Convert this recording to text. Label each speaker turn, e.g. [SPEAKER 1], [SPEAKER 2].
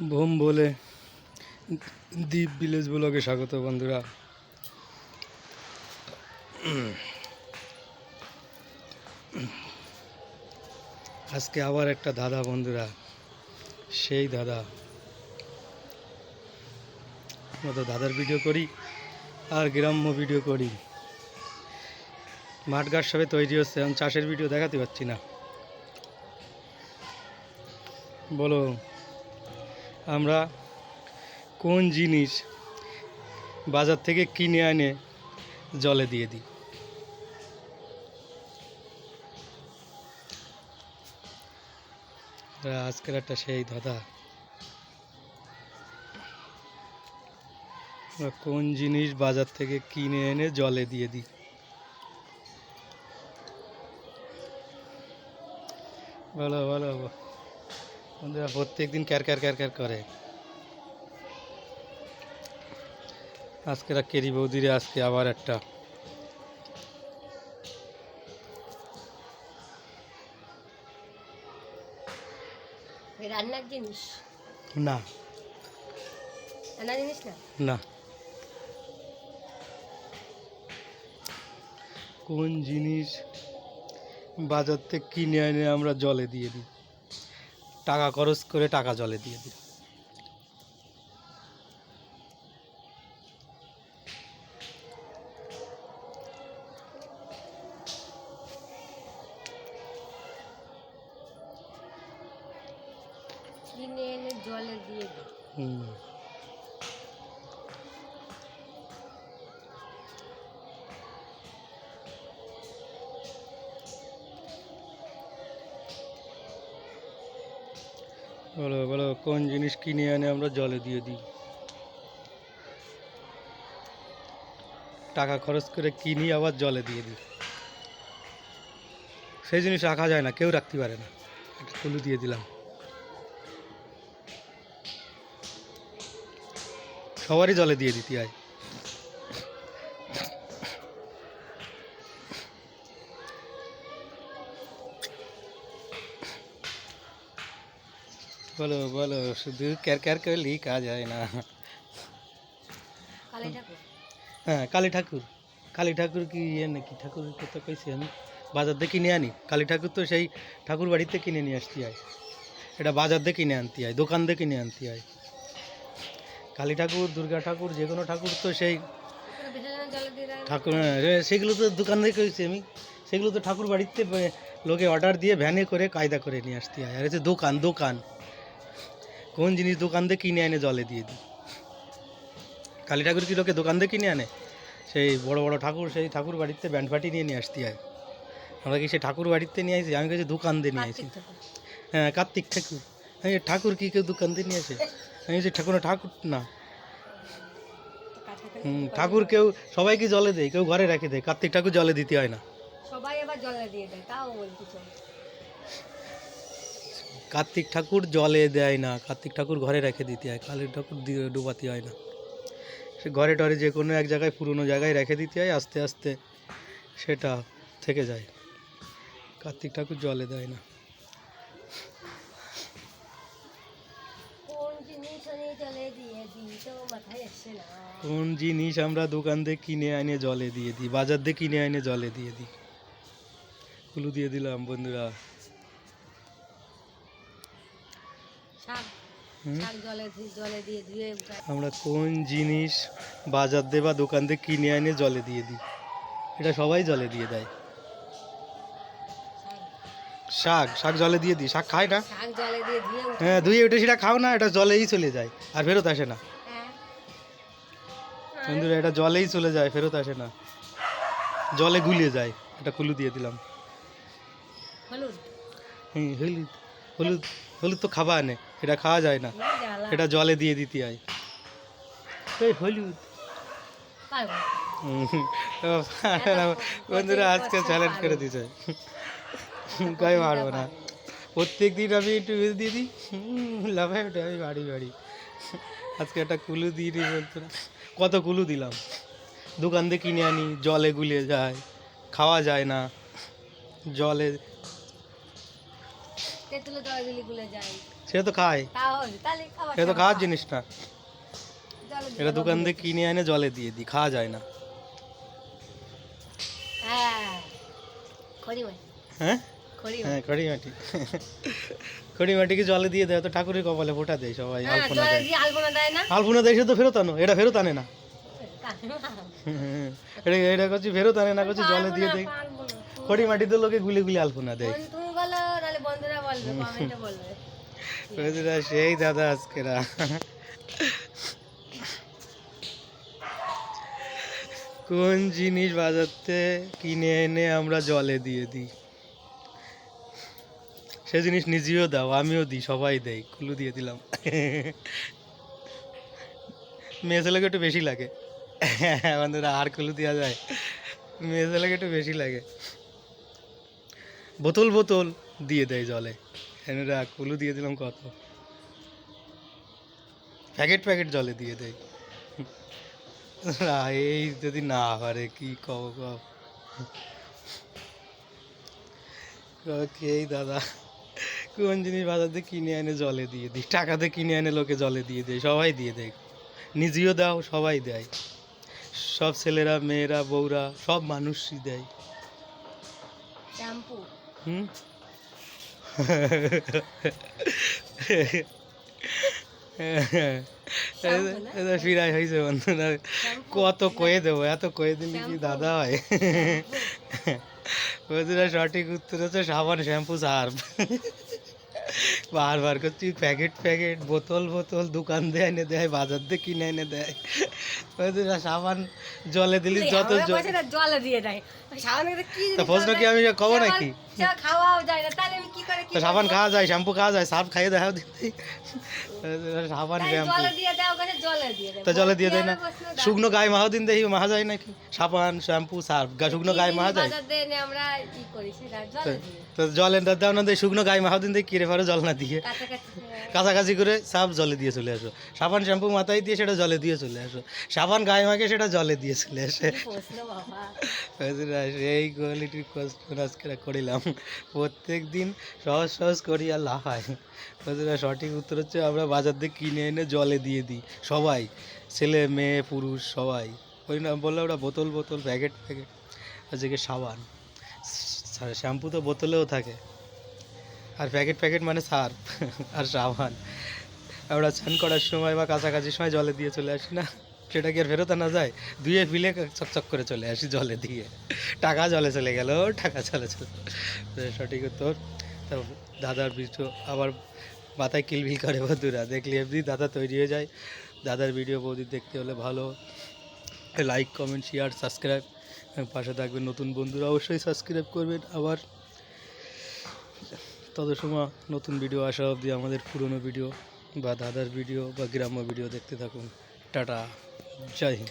[SPEAKER 1] Bomb বলে দ্বীপ village ব্লগে স্বাগত বন্ধুরা। আজকে আবার একটা দাদা বন্ধুরা, সেই দাদা। মতো দাদার ভিডিও করি আর গ্রাম্য ভিডিও করি। মাঠ ঘাট সবে তৈরি হচ্ছে, এখন চাষের ভিডিও দেখাতে পাচ্ছি না। বলো আমরা কোন জিনিস বাজার থেকে কিনে আনে জলে দিয়ে দিই? আজকের একটা সেই দাদা কোন জিনিস বাজার থেকে কিনে এনে জলে দিয়ে দিই? বলো বলো বন্ধুরা প্রত্যেক দিন ক্যার ক্যার ক্যার ক্যার করে। আজকে কেরি বৌদিরে আজকে আবার একটা।
[SPEAKER 2] রান্নার জিনিস?
[SPEAKER 1] না।
[SPEAKER 2] রান্নার জিনিস না?
[SPEAKER 1] না। কোন জিনিস বাজার থেকে কিনে এনে আমরা জলে দিয়ে দিই? টাকা খরচ করে টাকা জলে দিয়ে
[SPEAKER 2] দিল। জলে দিয়ে দিই
[SPEAKER 1] বলো বলো, কোন জিনিস কিনে এনে আমরা জলে দিয়ে দিই? টাকা খরচ করে কিনি, আবার জলে দিয়ে দিই। সেই জিনিস রাখা যায় না, কেউ রাখতে পারে না। একটা কুলু দিয়ে দিলাম। সবারই জলে দিয়ে দিতে হয়। বলো বলো শুধু ক্যার ক্যার করলেই কাজ হয় না।
[SPEAKER 2] কালী ঠাকুর?
[SPEAKER 1] হ্যাঁ কালী ঠাকুর। কালী ঠাকুর কি ইয়ে নাকি? ঠাকুরের কথা কইছি আমি। বাজার থেকে কিনে আনি। কালী ঠাকুর তো সেই ঠাকুর বাড়িতে কিনে নিয়ে আসতে হয়। এটা বাজার দিয়ে কিনে আনতে হয় দোকান দিয়ে কিনে আনতে হয়। কালী ঠাকুর দুর্গা ঠাকুর যে কোনো ঠাকুর তো সেই
[SPEAKER 2] দিয়ে দেয়?
[SPEAKER 1] ঠাকুর হ্যাঁ, সেগুলো তো দোকান থেকে কইছি আমি। সেগুলো তো ঠাকুর বাড়িতে লোকে অর্ডার দিয়ে ভ্যানে করে কায়দা করে নিয়ে আসতে হয়। আর হচ্ছে দোকান দোকান। কোন জিনিস দোকান দিয়ে কিনে এনে জলে দিয়ে দিই। কালী ঠাকুর কি লোকে দোকান দিয়ে কিনে আনে? সেই বড় বড় ঠাকুর সেই ঠাকুর বাড়িতে ব্যান্ড পার্টি নিয়ে নিয়ে আসতে হয়। আমরা কি সেই ঠাকুর বাড়িতে নিয়ে আসি আমি কাছে দোকান দিয়ে নিয়ে আসি
[SPEAKER 2] কার্তিক ঠাকুর।
[SPEAKER 1] হ্যাঁ কার্তিক ঠাকুর। আমি ঠাকুর কি কেউ দোকান দিয়ে নিয়ে আসে? আমি বলছি ঠাকুর ঠাকুর না।
[SPEAKER 2] ঠাকুর
[SPEAKER 1] হুম, ঠাকুর কেউ সবাইকে জলে দেয় কেউ ঘরে রেখে দেয়। কার্তিক ঠাকুর জলে দিতে হয় না।
[SPEAKER 2] সবাই আবার জলে দিয়ে দেয় তাও
[SPEAKER 1] কার্তিক ঠাকুর জলে দেয় না কার্তিক ঠাকুর ঘরে রেখে দিতে হয় কালী ঠাকুর ডুবাতে হয় না। সে ঘরে টরে যে কোনো এক জায়গায় পুরনো জায়গায় রেখে দিতে হয় আস্তে আস্তে সেটা থেকে যায়। কার্তিক ঠাকুর জলে দেয় না।
[SPEAKER 2] কোন জিনিস
[SPEAKER 1] আমরা দোকান থেকে কিনে এনে জলে দিয়ে দিই বাজার থেকে কিনে এনে জলে দিয়ে দিই। কুলু দিয়ে দিলাম বন্ধুরা
[SPEAKER 2] শাক
[SPEAKER 1] হুম?
[SPEAKER 2] শাক জলে দিয়ে- জলে দিয়ে ধুয়ে উঠায়।
[SPEAKER 1] আমরা কোন জিনিস বাজার দিয়ে বা দোকান থেকে কিনে এনে জলে দিয়ে দিই? এটা সবাই জলে দিয়ে দেয়।
[SPEAKER 2] শাক
[SPEAKER 1] শাক জলে দিয়ে দিই। শাক খায় না?
[SPEAKER 2] দিয়ে।
[SPEAKER 1] হ্যাঁ ধুয়ে উঠে সেটা খাও না এটা জলেই চলে যায় আর ফেরত আসে না। বন্ধুরা এটা জলেই চলে যায় ফেরত আসে না। জলে গুলিয়ে যায় এটা কুলু দিয়ে দিলাম।
[SPEAKER 2] হলুদ?
[SPEAKER 1] হুম হলুদ হলুদ হলুদ তো খাবা আনে এটা খাওয়া যায় না। এটা জলে দিয়ে দিতে হয় এই হলুদ। হুম, বন্ধুরা আজকে চ্যালেঞ্জ করে দিছে কই পারব না। প্রত্যেক দিন আমি একটু দিয়ে দিই। হুম, লাফাই ওঠে আমি বাড়ি বাড়ি। আজকে একটা কুলু দিয়ে দিই বন্ধুরা। কত কুলু দিলাম। দোকান থেকে কিনে আনি জলে গুলিয়ে যায় খাওয়া যায় না। জলে
[SPEAKER 2] তেঁতুলে জল দিলে গুলে যায়
[SPEAKER 1] সে তো খায়।
[SPEAKER 2] আবার
[SPEAKER 1] তো খাওয়ার জিনিস না এটা দোকান থেকে কিনে এনে জলে দিয়ে দিই খাওয়া যায় না।
[SPEAKER 2] হ্যাঁ।
[SPEAKER 1] হ্যাঁ?
[SPEAKER 2] খড়ি
[SPEAKER 1] হ্যাঁ মাটি। খড়ি মাটিকে জলে দিয়ে দেয় তো ঠাকুরের কপালে ফোটা দেয় সবাই
[SPEAKER 2] হ্যাঁ
[SPEAKER 1] আলপনা দেয়।
[SPEAKER 2] আলপনা দেয়
[SPEAKER 1] সে তো ফেরত আনো এটা ফেরত আনে না। এটা এটা করছি ফেরত আনে না করছি জলে দিয়ে দেয় খড়ি মাটিতে লোকে গুলি গুলি আলপনা দেয়
[SPEAKER 2] বন্ধু তুমি বলো নাহলে বন্ধুরা বলবে কমেন্টে বলবে।
[SPEAKER 1] বন্ধুরা, সেই দাদা আজকেরা কোন জিনিস বাজারতে কিনে এনে আমরা জলে দিয়ে দিই? সে জিনিস নিজেও দাও আমিও দিই সবাই দেয় কুলু দিয়ে দিলাম। মেয়ে ছেলেকে একটু বেশি লাগে। বন্ধুরা আর কুলু দেওয়া যায়। মেয়ে ছেলেকে একটু বেশি লাগে। বোতল বোতল দিয়ে দেয় জলে। এনারা কুলু দিয়ে দিলাম কত? প্যাকেট প্যাকেট জলে দিয়ে দেয় এই যদি না পারে কি কব কব? এই দাদা? কোন জিনিস বাজার থেকে কিনে এনে জলে দিয়ে দিই? টাকাতে কিনে এনে লোকে জলে দিয়ে দেয় সবাই দিয়ে দেয়। নিজেও দাও সবাই দেয়। সব ছেলেরা মেয়েরা বউরা সব মানুষই দেয়। হুম? ফিরাই হয়েছে বন্ধুরা কত কয়ে দেবো এত কয়ে দিলে কি দাদা হয়? বন্ধুরা সঠিক উত্তর হচ্ছে সাবান শ্যাম্পু সার্ফ। বারবার করছি প্যাকেট প্যাকেট বোতল বোতল দোকান দিয়ে এনে দেয় বাজার দিয়ে কিনে এনে দেয়। বন্ধুরা সাবান জলে দিলি যত
[SPEAKER 2] জলে দিয়ে দেয়।
[SPEAKER 1] প্রশ্ন কি আমি কব নাকি
[SPEAKER 2] সাবান খাওয়াও যায় না তাহলে আমি কি করে কি
[SPEAKER 1] সাবান খাওয়া যায় শ্যাম্পু খাওয়া যায় সার্ফ খাইয়ে দেখাও সাবান শ্যাম্পু।
[SPEAKER 2] জলে দিয়ে দিয়ে দেয়
[SPEAKER 1] তা জলে দিয়ে দেয় না? শুকনো গায়ে মাহা দিন দেখি মাহা যায় নাকি? সাবান শ্যাম্পু সার্ফ গা শুকনো গায়ে মাহা যায়?
[SPEAKER 2] এনে
[SPEAKER 1] তো জলে না দাও না দেয় শুকনো গায়ে মাহা দিন দেখি কিরে পারে জল না দিয়ে।
[SPEAKER 2] কাছাকাছি
[SPEAKER 1] করে সাফ জলে দিয়ে চলে আসো। সাবান শ্যাম্পু মাথায় দিয়ে সেটা জলে দিয়ে চলে আসো। সাবান গায়ে মাখে সেটা জলে দিয়ে চলে আসে। এই কোয়ালিটির কোয়েশ্চেন আজকে করিলাম। প্রত্যেক দিন সহজ সহজ করি আর লাফাই সঠিক উত্তর হচ্ছে আমরা বাজার থেকে কিনে এনে জলে দিয়ে দিই। সবাই, ছেলে, মেয়ে, পুরুষ, সবাই। ওই না বললে ওরা বোতল বোতল, প্যাকেট প্যাকেট। আজকে সাবান। শ্যাম্পু তো বোতলেও থাকে। আর প্যাকেট প্যাকেট মানে সার্ফ আর সাবান। আমরা স্নান করার সময় বা কাছাকাছি সময় জলে দিয়ে চলে আসি না? সেটা কি আর ফেরত আনা যায়? ধুয়ে ফিলে চকচক করে চলে আসি জলে দিয়ে। টাকা জলে চলে গেল, টাকা চলে চলে সঠিক উত্তর। দাদার ভিডিও আবার মাথায় কিলবিল করে বন্ধুরা, দেখলে এমনি দাদা তৈরি হয়ে যায়। দাদার ভিডিও বৌদি দেখতে হলে ভালো। লাইক কমেন্ট শেয়ার সাবস্ক্রাইব পাশে থাকবেন নতুন বন্ধুরা, অবশ্যই সাবস্ক্রাইব করবেন আবার। তত সময় নতুন ভিডিও আসা অবধি আমাদের পুরনো ভিডিও বা দাদার ভিডিও বা গ্রাম্য ভিডিও দেখতে থাকুন। টাটা। 笑一个